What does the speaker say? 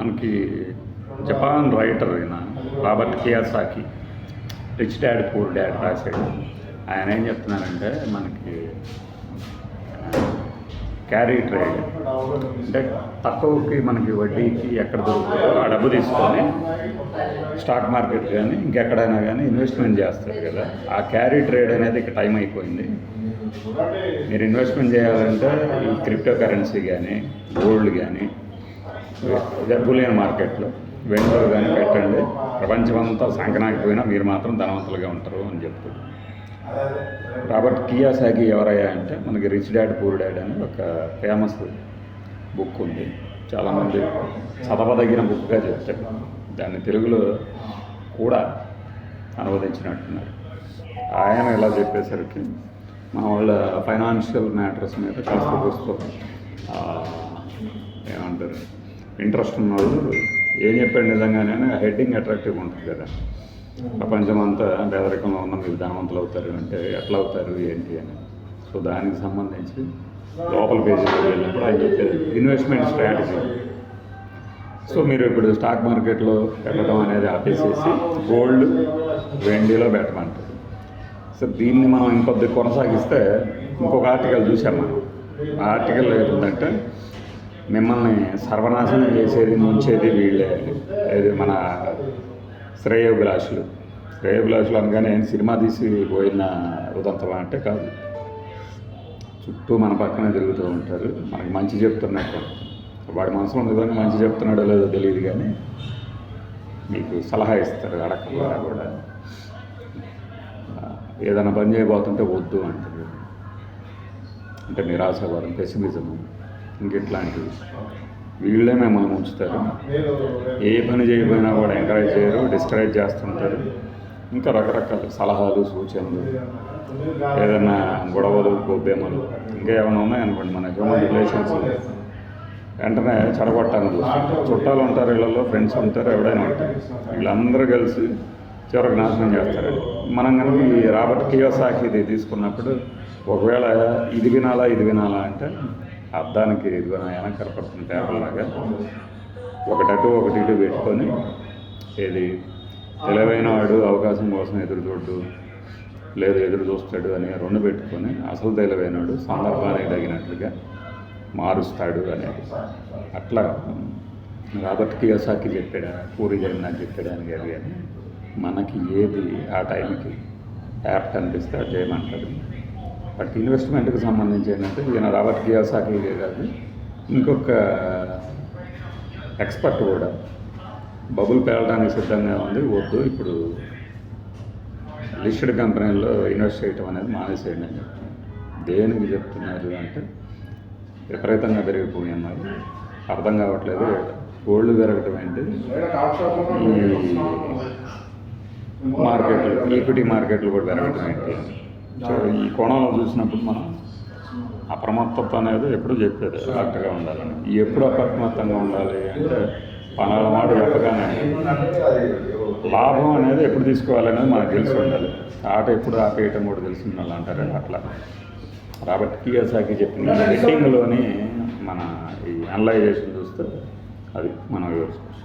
మనకి Japan writer అయిన Robert Kiyosaki rich dad poor dad రాశాడు. ఆయన ఏం చెప్తున్నారంటే మనకి క్యారీ ట్రేడ్. అంటే తక్కువకి మనకి వడ్డీకి ఎక్కడ దొరుకుతుందో ఆ డబ్బు తీసుకొని స్టాక్ మార్కెట్ కానీ ఇంకెక్కడైనా కానీ ఇన్వెస్ట్మెంట్ చేస్తారు కదా. ఆ క్యారీ ట్రేడ్ అనేది ఇక టైం అయిపోయింది. మీరు ఇన్వెస్ట్మెంట్ చేయాలంటే ఈ క్రిప్టో కరెన్సీ కానీ గోల్డ్ కానీ బులియన్ మార్కెట్లో. వెండర్ కానీ పెట్టండి. ప్రపంచమంతా సంకనాకపోయినా మీరు మాత్రం ధనవంతులుగా ఉంటారు అని చెప్తారు రాబర్ట్ కియాసాకి ఎవరయ్యా అంటే మనకి రిచ్ డాడ్ పూర్ డాడ్ అని ఒక ఫేమస్ బుక్ ఉంది. చాలామంది చదవదగిన బుక్గా చెప్తారు. దాన్ని తెలుగులో కూడా అనువదించినట్టున్నారు. ఆయన ఇలా చెప్పేసరికి మా వాళ్ళ ఫైనాన్షియల్ మ్యాటర్స్ మీద కాస్త పుస్తకం ఏమంటారు? ఇంట్రెస్ట్ ఉన్నాడు ఏం చెప్పాడు నిజంగానే హెడ్డింగ్ అట్రాక్టివ్గా ఉంటుంది కదా. ప్రపంచం అంతా పేదరికంలో ఉన్న మీరు ధనవంతులు అవుతారు అంటే ఎట్లా అవుతారు ఏంటి అని. సో దానికి సంబంధించి లోపల పేజీకి వెళ్ళినప్పుడు ఆయన చెప్పేది ఇన్వెస్ట్మెంట్ స్ట్రాటజీ సో మీరు ఇప్పుడు స్టాక్ మార్కెట్లో పెట్టడం అనేది ఆపేసేసి గోల్డ్ వెండిలో పెట్టమంటారు. సో దీన్ని మనం ఇంకొద్ది కొనసాగిస్తే ఇంకొక ఆర్టికల్ చూసాం మనం. ఆ ఆర్టికల్ ఏంటంటే మిమ్మల్ని సర్వనాశనం చేసేది ముంచేది వీళ్ళే. ఇది మన శ్రేయోభిలాషులు. శ్రేయోభిలాషులు అనగానే సినిమా తీసి పోయిన ఉదంతమా అంటే కాదు. చుట్టూ మన పక్కనే తిరుగుతూ ఉంటారు. మనకి మంచి చెప్తున్నట్టు. వాడి మనసులో నిజంగా మంచి చెప్తున్నాడో లేదో తెలియదు కానీ మీకు సలహా ఇస్తారు అడగకుండా కూడా. ఏదైనా పని చేయబోతుంటే వద్దు అంటారు. అంటే నిరాశపడం పెసిమిజం ఇంకెట్లాంటివి వీళ్ళే మిమ్మల్ని ఉంచుతారు ఏ పని చేయకపోయినా కూడా ఎంకరేజ్ చేయరు డిస్కరేజ్ చేస్తుంటారు. ఇంకా రకరకాల సలహాలు సూచనలు ఏదైనా గొడవలు గోబ్యమలు ఇంకా ఏమైనా ఉన్నాయనుకోండి మన హ్యూమన్ రిలేషన్స్ వెంటనే చెడగొట్టాలని చూస్తుంటారు చుట్టాలు ఉంటారు వీళ్ళలో ఫ్రెండ్స్ ఉంటారు ఎవడైనా ఉంటారు. వీళ్ళందరూ కలిసి చివరికి నాశనం చేస్తారండి మనం కనుక ఈ రాబర్ట్ కియోసాకి ఇది తీసుకున్నప్పుడు ఒకవేళ ఇది వినాలా ఇది వినాలా అంటే అద్దానికి ఇదిగో నా వెనక కనపడుతున్న టేబుల్ లాగా. ఒకటి ఒకటి ఇటు పెట్టుకొని ఏది తెలివైన వాడు అవకాశం కోసం ఎదురు చూడు లేదు ఎదురు చూస్తాడు అని రెండు పెట్టుకొని అసలు తెలివైనడు సందర్భానికి తగినట్లుగా మారుస్తాడు అనేది. అట్లా రాబర్ట్ కియోసాకి చెప్పాడు పూరి జగన్నాథ్ చెప్పడానికి కాదు కానీ మనకి ఏది ఆ టైంకి యాప్ కనిపిస్తే అది చేయమంటాడు బట్ ఇన్వెస్ట్మెంట్కి సంబంధించి ఏంటంటే ఈయన రాబర్ట్ కియోసాకి కాదు ఇంకొక ఎక్స్పర్ట్ కూడా. బబుల్ పేలడానికి సిద్ధంగా ఉంది వద్దు ఇప్పుడు లిస్టెడ్ కంపెనీల్లో ఇన్వెస్ట్ చేయటం అనేది మానేసేయండి అని చెప్తున్నారు దేనికి చెప్తున్నారు అంటే విపరీతంగా పెరిగిపోయి ఉన్నారు అర్థం కావట్లేదు గోల్డ్ పెరగటం ఏంటి? ఈ మార్కెట్లు ఈక్విటీ మార్కెట్లు కూడా పెరగటం ఏంటి? ఈ కోణంలో చూసినప్పుడు మనం అప్రమత్తత అనేది ఎప్పుడు చెప్పేది కరెక్ట్గా ఉండాలని. ఎప్పుడు అప్రమత్తంగా ఉండాలి అంటే పనాల మాట చెప్పగానే లాభం అనేది ఎప్పుడు తీసుకోవాలనేది మనకు తెలిసి ఉండాలి. ఆట ఎప్పుడు ఆపేయటం కూడా తెలిసి ఉండాలి అంటారు అట్లా. రాబర్ట్ కియోసాకి చెప్పిన హెడ్డింగ్లోని మన ఈ అనలైజేషన్ చూస్తే అది మనం వివరించుకోవచ్చు